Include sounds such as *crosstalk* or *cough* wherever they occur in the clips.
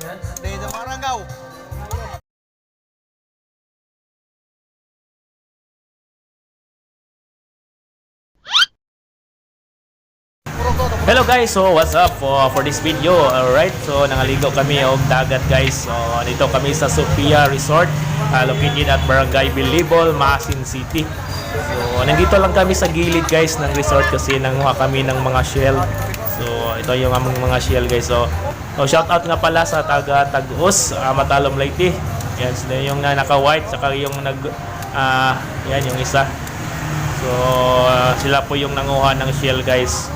Marangaw. Hello guys, so what's up for, for this video? Alright, so nangaligo kami og dagat guys. So dito kami sa Sofia Resort, uh, located at Barangay Bilibol, Masin City. So nandito lang kami sa gilid guys ng resort kasi nanguha kami ng mga shell. So ito yung among mga shell guys. So, so shout out nga pala sa taga Tagos, uh, Matalom Leyte. Yan, sila yung na naka-white, saka yung nag ah, yan yung isa. So ah, sila po yung nanguha ng shell guys.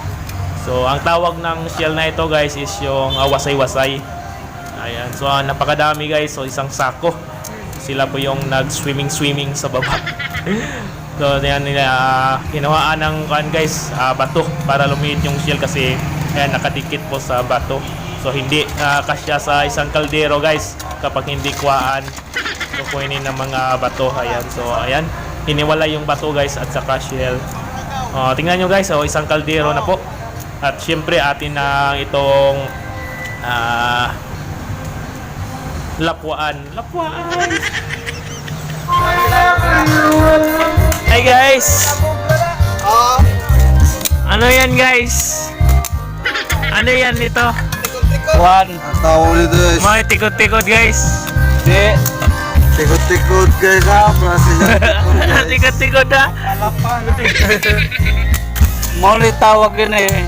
So, ang tawag ng shell na ito guys is yung uh, wasay-wasay. Ayan. So, ah, napakadami guys. So, isang sako. Sila po yung nag-swimming-swimming sa baba. *laughs* so, yan nila uh, kinawaan ng kan guys, ah, bato para lumiit yung shell kasi ayan, nakadikit po sa bato. So, hindi uh, kasya sa isang kaldero guys kapag hindi kuhaan. So, kuinin ng mga bato. Ayan. So, ayan. Hiniwala yung bato guys at saka shell. Oh, tingnan nyo guys, oh, isang kaldero na po. At syempre atin na itong ah lapuan. Lapuan! Hey guys! Ano yan guys? Ano yan ito? Juan, Ang tawag nito is Mga tikot-tikot guys. di, tikot-tikot guys *laughs* ha. Tikot-tikot na. mo ni tawag yun eh.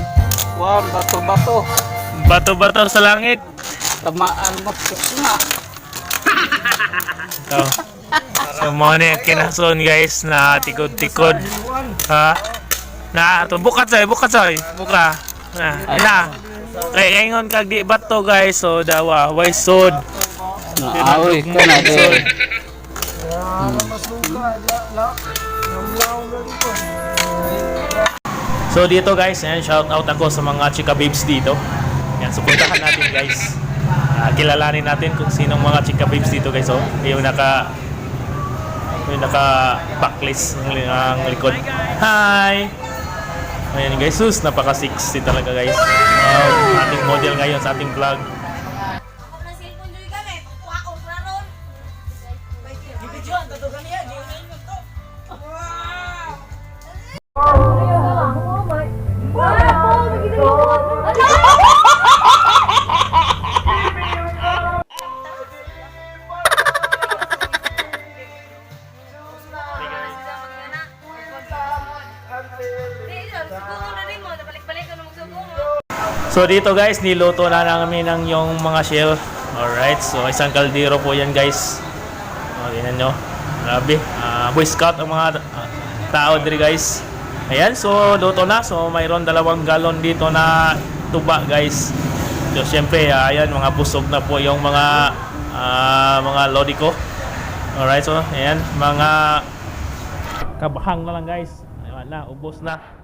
Juan, bato-bato. Bato-bato sa langit. Tamaan mo na. *laughs* So, so mo na kinason guys na tikod-tikod. Ha? Na, to bukat say, bukat say, buka. Na, na. Kay ingon kag di bato guys, so dawa, way sod. Naawi ka na di. So dito guys, ayan, shout out ako sa mga chika babes dito. Yan, suportahan natin guys. Ah, kilalanin natin kung sinong mga chika babes dito guys. Oh. Yung naka yung naka backlist ang, li- ang likod. Hi! Ayan guys, sus, napaka sexy talaga guys. Um, ating model ngayon sa ating vlog. So dito guys, niluto na namin ng yung mga shell. Alright, so isang kaldero po yan guys. O, tingnan nyo. Grabe. Uh, Boy Scout ang mga ah, tao diri guys. Ayan, so luto na. So mayroon dalawang galon dito na tuba guys. So syempre, ah, ayan, mga busog na po yung mga ah, mga lodi ko. Alright, so ayan, mga kabahang na lang guys. Na, ubos na.